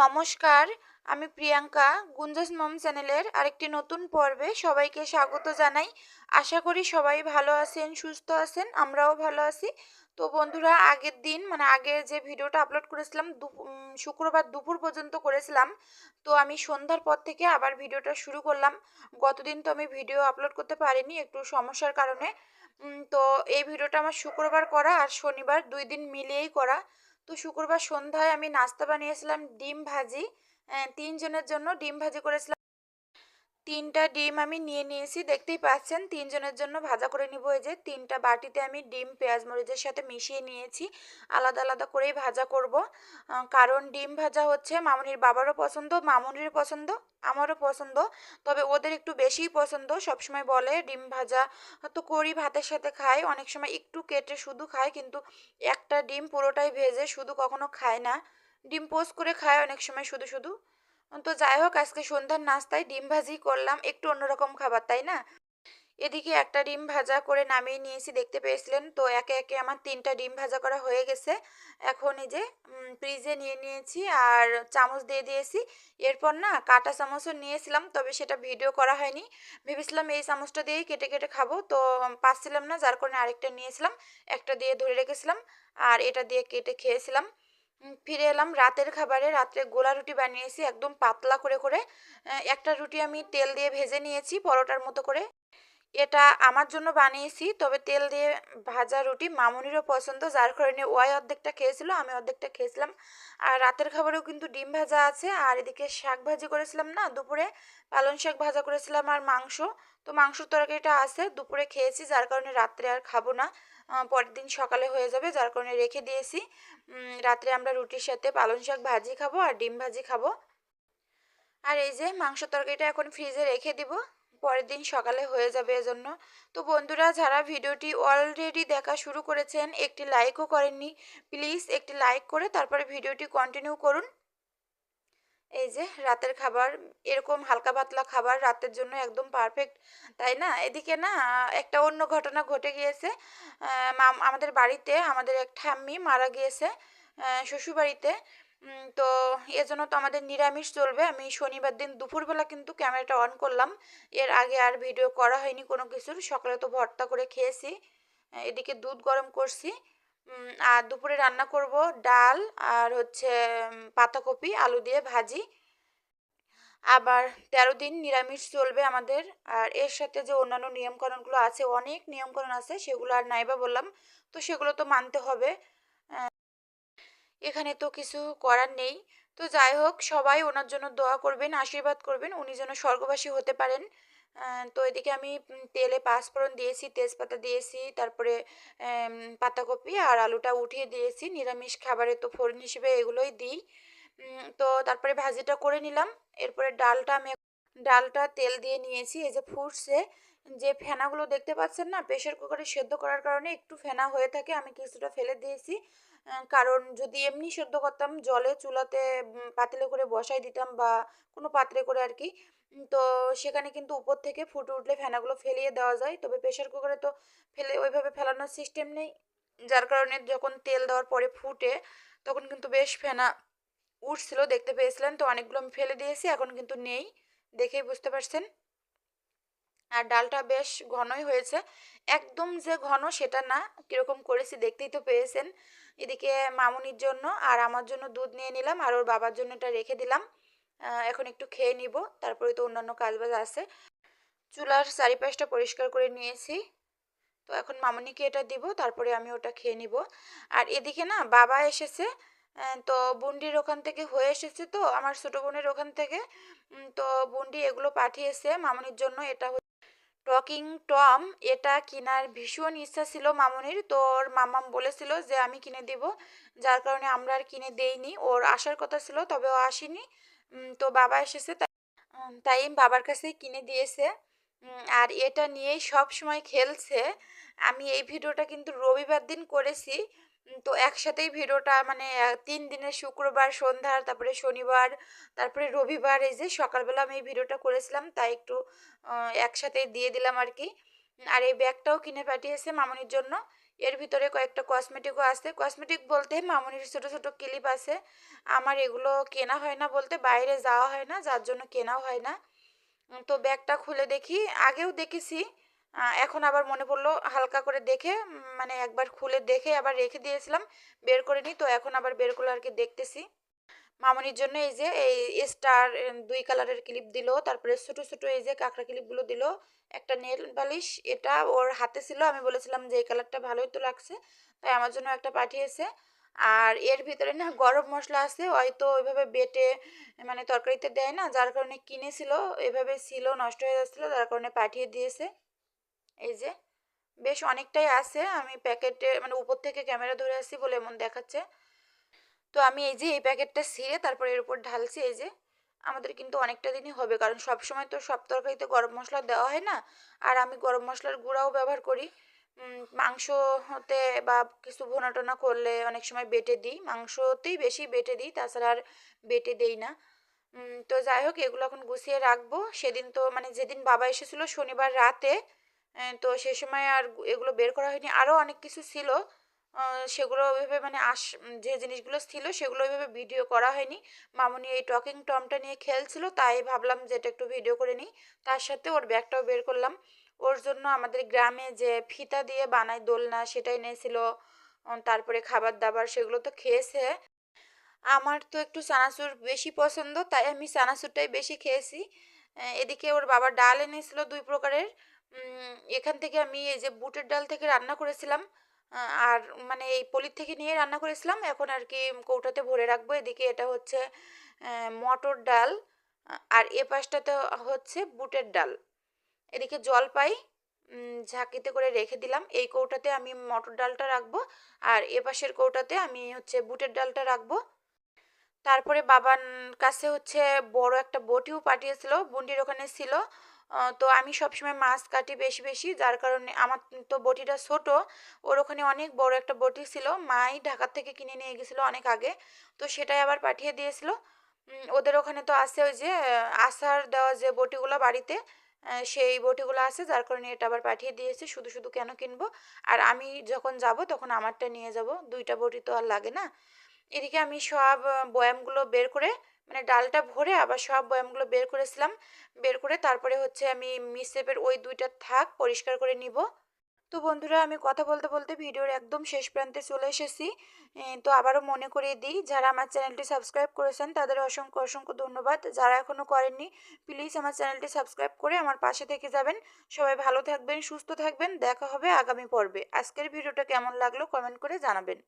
নমস্কার, আমি প্রিয়াঙ্কা, গুঞ্জাস মম চ্যানেলের আরেকটি নতুন পর্বে সবাইকে স্বাগত জানাই। আশা করি সবাই ভালো আছেন, সুস্থ আছেন, আমরাও ভালো আছি। তো বন্ধুরা, আগের দিন মানে আগের যে ভিডিওটা আপলোড করেছিলাম শুক্রবার দুপুর পর্যন্ত করেছিলাম। তো আমি সন্ধ্যার পর থেকে আবার ভিডিওটা শুরু করলাম। গতদিন তো আমি ভিডিও আপলোড করতে পারিনি, একটু সমস্যার কারণে। তো এই ভিডিওটা আমার শুক্রবার করা আর শনিবার দুই দিন মিলিয়েই করা। তো শুক্রবার সন্ধ্যায় আমি নাস্তা বানিয়েছিলাম ডিম ভাজি। তিনজনের জন্য ডিম ভাজি করেছিলাম। তিনটা ডিম আমি নিয়ে নিয়েছি, দেখতেই পাচ্ছেন তিনজনের জন্য ভাজা করে নিব। এই যে তিনটা বাটিতে আমি ডিম, পেঁয়াজ, মরিচের সাথে মিশিয়ে নিয়েছি, আলাদা আলাদা করেই ভাজা করব। কারণ ডিম ভাজা হচ্ছে মামুনির বাবারও পছন্দ, মামুনির পছন্দ, আমারও পছন্দ। তবে ওদের একটু বেশিই পছন্দ, সবসময় বলে ডিম ভাজা তো করি, ভাতের সাথে খাই, অনেক সময় একটু কেটে শুধু খায় কিন্তু একটা ডিম পুরোটাই ভেজে শুধু কখনো খায় না। ডিম পোস্ট করে খায় অনেক সময় শুধু শুধু। তো যাই হোক আজকে সন্ধ্যার নাস্তায় ডিম ভাজি করলাম, একটু অন্যরকম খাবার, তাই না? এদিকে একটা ডিম ভাজা করে নামিয়ে নিয়েছি, দেখতে পেয়েছিলেন? তো একে একে আমার তিনটা ডিম ভাজা করা হয়ে গেছে। এখন এই যে ফ্রিজে নিয়ে নিয়েছি আর চামচ দিয়ে দিয়েছি। এরপর না, কাটা চামচও নিয়েছিলাম, তবে সেটা ভিডিও করা হয়নি। ভেবেছিলাম এই চামচটা দিয়েই কেটে কেটে খাব, তো পাচ্ছিলাম না, যার কারণে আরেকটা নিয়েছিলাম, একটা দিয়ে ধরে রেখেছিলাম, আর এটা দিয়ে কেটে খেয়েছিলাম। ফিরে এলাম রাতের খাবারে। রাত্রে গোলা রুটি বানিয়েছি, একদম পাতলা করে করে। একটা রুটি আমি তেল দিয়ে ভেজে নিয়েছি পরোটার মতো করে। এটা আমার জন্য বানিয়েছি। তবে তেল দিয়ে ভাজা রুটি মামুনিরও পছন্দ। যার কারণে ওয়াই অর্ধেকটা খেয়েছিল, আমি অর্ধেকটা খেয়েছিলাম। আর রাতের খাবারেও কিন্তু ডিম ভাজা আছে। আর এদিকে শাক ভাজি করেছিলাম না, দুপুরে পালং শাক ভাজা করেছিলাম আর মাংস। তো মাংসর তরকারিটা আছে, দুপুরে খেয়েছি, যার কারণে রাত্রে আর খাব না। পরের দিন সকালে হয়ে যাবে, যার কারণে রেখে দিয়েছি। রাত্রে আমরা রুটির সাথে পালং শাক ভাজি খাব আর ডিম ভাজি খাব। আর এই যে মাংস তরকারিটা এখন ফ্রিজে রেখে দিব। পরের দিন সকালে হয়ে যাবে এজন্য। তো বন্ধুরা যারা ভিডিওটি অলরেডি দেখা শুরু করেছেন একটি লাইকও করেননি প্লিজ একটি লাইক করে তারপরে ভিডিওটি কন্টিনিউ করুন। এই যে রাতের খাবার এরকম হালকা পাতলা খাবার রাতের জন্য একদম পারফেক্ট তাই না? এদিকে না একটা অন্য ঘটনা ঘটে গিয়েছে। আমাদের বাড়িতে আমাদের এক ঠাম্মি মারা গিয়েছে শ্বশুর বাড়িতে উম, তো এজন্য তো আমাদের নিরামিষ চলবে। আমি শনিবার দিন দুপুরবেলা কিন্তু ক্যামেরাটা অন করলাম। এর আগে আর ভিডিও করা হয়নি কোনো কিছুর। সকালে তো ভর্তা করে খেয়েছি। এদিকে দুধ গরম করছি। আর দুপুরে রান্না করব ডাল আর হচ্ছে পাতাকপি, আলু দিয়ে ভাজি। আবার তেরো দিন নিরামিষ চলবে আমাদের। আর এর সাথে যে অন্যান্য নিয়মকানুনগুলো আছে, অনেক নিয়মকানুন আছে, সেগুলো আর নাইবা বললাম। তো সেগুলো তো মানতে হবে। এখানে তো কিছু করার নেই। তো যাই হোক, সবাই ওনার জন্য দোয়া করবেন, আশীর্বাদ করবেন, উনি যেন স্বর্গবাসী হতে পারেন। তো এদিকে আমি তেলে পাঁচফোড়ন দিয়েছি, তেজপাতা দিয়েছি, তারপরে পাতাকপি আর আলুটা উঠিয়ে দিয়েছি। নিরামিষ খাবারে তো ফোড়ন হিসেবে এগুলোই দিই। তো তারপরে ভাজিটা করে নিলাম। এরপরে ডালটা আমি ডালটা তেল দিয়ে নিয়েছি, এই যে ফুটছে। যে ফেনাগুলো দেখতে পাচ্ছেন না প্রেশার কুকারে সেদ্ধ করার কারণে একটু ফেনা হয়ে থাকে, আমি কিছুটা ফেলে দিয়েছি। কারণ যদি এমনি সেদ্ধ করতাম, জলে চুলাতে পাতিলে করে বসাই দিতাম বা কোনো পাত্রে করে আর কি তো সেখানে কিন্তু উপর থেকে ফুটে উঠলে ফেনাগুলো ফেলিয়ে দেওয়া যায়। তবে প্রেশার কুকারে তো ফেলে, ওইভাবে ফেলানোর সিস্টেম নেই। যার কারণে যখন তেল দেওয়ার পরে ফুটে, তখন কিন্তু বেশ ফেনা উঠছিল, দেখতে পেয়েছিলেন। তো অনেকগুলো আমি ফেলে দিয়েছি, এখন কিন্তু নেই, দেখেই বুঝতে পারছেন। আর ডালটা বেশ ঘনই হয়েছে। একদম যে ঘন সেটা না, কীরকম করেছি দেখতেই তো পেয়েছেন। এদিকে মামুনির জন্য আর আমার জন্য দুধ নিয়ে নিলাম আর ওর বাবার জন্য এটা রেখে দিলাম। এখন একটু খেয়ে নিব, তারপরে তো অন্যান্য কাজবাজ আছে। চুলার চারিপাশটা পরিষ্কার করে নিয়েছি। তো এখন মামুনিকে এটা দিব, তারপরে আমি ওটা খেয়ে নিব। আর এদিকে না, বাবা এসেছে তো বুন্ডির ওখান থেকে হয়ে এসেছে তো, আমার ছোটো বোনের ওখান থেকে। তো বুন্ডি এগুলো পাঠিয়েছে মামুনির জন্য, এটা টকিং টম, এটা কেনার ভীষণ ইচ্ছা ছিল মামনির। তো ওর মামাম বলেছিল যে, আমি কিনে দিব। যার কারণে আমরা আর কিনে দেইনি। ওর আসার কথা ছিল, তবে ও আসেনি। তো বাবা এসেছে, তাই বাবার কাছেই কিনে দিয়েছে। আর এটা নিয়েই সব সময় খেলছে। আমি এই ভিডিওটা কিন্তু রবিবার দিন করেছি। তো একসাথেই ভিডিওটা মানে তিন দিনের শুক্রবার সন্ধ্যার তারপরে শনিবার তারপরে রবিবার এই যে সকালবেলা আমি এই ভিডিওটা করেছিলাম তাই একটু আহ, একসাথে দিয়ে দিলাম আর কি। আর এই ব্যাগটাও কিনে পাঠিয়েছে মামনির জন্য। এর ভিতরে কয়েকটা কসমেটিকও আছে। কসমেটিক বলতে মামুনির ছোটো ছোটো ক্লিপ আছে। আমার এগুলো কেনা হয় না বলতে বাইরে যাওয়া হয় না যার জন্য কেনাও হয় না। তো ব্যাগটা খুলে দেখি। আগেও দেখেছি এখন আবার মনে পড়ল হালকা করে দেখে মানে একবার খুলে দেখে আবার রেখে দিয়েছিলাম, বের করে নিই তো এখন আবার বের করে আর কি দেখতেছি। মামনির জন্য এই যে, এই স্টার দুই কালারের ক্লিপ দিল, তারপরে ছোট ছোট এই যে কাঁকড়া ক্লিপগুলো দিল, একটা নেল বালিশ এটা ওর হাতে ছিল, আমি বলেছিলাম যে এই কালারটা ভালোই তো লাগছে, তাই আমার জন্য একটা পাঠিয়েছে। আর এর ভিতরে না গরম মশলা আছে, হয়তো ওইভাবে বেটে মানে তরকারিতে দেয় না, যার কারণে কিনেছিল, এভাবে ছিল, নষ্ট হয়ে যাচ্ছিল, যার কারণে পাঠিয়ে দিয়েছে। এই যে, বেশ অনেকটাই আছে। আমি প্যাকেটে মানে উপর থেকে ক্যামেরা ধরে আসি বলে এমন দেখাচ্ছে। তো আমি এই যে, এই প্যাকেটটা ছিঁড়ে তারপর এর উপর ঢালছি, এই যে, আমাদের কিন্তু অনেকটা দিনই হবে। কারণ সব সময় তো সব তরকারিতে গরম মশলা দেওয়া হয় না। আর আমি গরম মশলার গুঁড়াও ব্যবহার করি। মাংস হতে বা কিছু ভোনা টোনা করলে অনেক সময় বেটে দিই। মাংসতেই বেশি বেটে দিই, তাছাড়া আর বেটে দেই না। তো যাই হোক, এগুলো এখন গুছিয়ে রাখব। সেদিন তো মানে যেদিন বাবা এসেছিল শনিবার রাতে তো সে সময় আর এগুলো বের করা হয়নি। আরও অনেক কিছু ছিল। সেগুলো ওইভাবে মানে আস যে জিনিসগুলো ছিল, সেগুলো ওইভাবে ভিডিও করা হয়নি। মামুনি এই টকিং টমটা নিয়ে খেলছিল, তাই ভাবলাম যে এটা একটু ভিডিও করে নিই। তার সাথে ওর ব্যাগটাও বের করলাম। ওর জন্য আমাদের গ্রামে যে ফিতা দিয়ে বানায় দোলনা, সেটাই নিয়েছিল তারপরে খাবার দাবার সেগুলো তো খেয়েছে। আমার তো একটু চানাচুর বেশি পছন্দ, তাই আমি চানাচুরটাই বেশি খেয়েছি। এদিকে ওর বাবা ডাল এনেছিল দুই প্রকারের। এখান থেকে আমি এই যে বুটের ডাল থেকে রান্না করেছিলাম আর মানে এই পলির থেকে নিয়ে রান্না করেছিলাম। এখন আর কি কৌটাতে ভরে রাখব। এদিকে এটা হচ্ছে মটর ডাল আর এ পাশটাতে হচ্ছে বুটের ডাল। এদিকে জলপাই উম, ঝাঁকিতে করে রেখে দিলাম। এই কৌটাতে আমি মটর ডালটা রাখব আর এ পাশের কৌটাতে আমি হচ্ছে বুটের ডালটা রাখব। তারপরে বাবার কাছে হচ্ছে বড় একটা বটিও পাঠিয়েছিল বুন্ডির ওখানে ছিল। তো আমি সবসময় মাছ কাটি বেশি বেশি। যার কারণে আমার তো বটিটা ছোট, ওর ওখানে অনেক বড় একটা বটি ছিল। মাই ঢাকার থেকে কিনে নিয়ে গেছিল অনেক আগে। তো সেটাই আবার পাঠিয়ে দিয়েছিল। ওদের ওখানে তো আছে ওই যে আসার দেওয়া যে বটিগুলো বাড়িতে সেই বটিগুলো আছে। যার কারণে এটা আবার পাঠিয়ে দিয়েছে, শুধু শুধু কেন কিনবো? আর আমি যখন যাব তখন আমারটা নিয়ে যাব। দুইটা বটি তো আর লাগে না। এদিকে আমি সব বয়ামগুলো বের করে মানে ডালটা ভরে আবার সব বয়ামগুলো বের করেছিলাম। বের করে তারপরে হচ্ছে আমি মিসেপের ওই দুইটা থাক পরিষ্কার করে নিব। তো বন্ধুরা, আমি কথা বলতে বলতে ভিডিওর একদম শেষ প্রান্তে চলে এসেছি। তো আবারও মনে করিয়ে দিই, যারা আমার চ্যানেলটি সাবস্ক্রাইব করেছেন, তাদের অসংখ্য অসংখ্য ধন্যবাদ। যারা এখনও করেননি, প্লিজ আমার চ্যানেলটি সাবস্ক্রাইব করে আমার পাশে থেকে যাবেন। সবাই ভালো থাকবেন, সুস্থ থাকবেন। দেখা হবে আগামী পর্বে। আজকের ভিডিওটা কেমন লাগল কমেন্ট করে জানাবেন।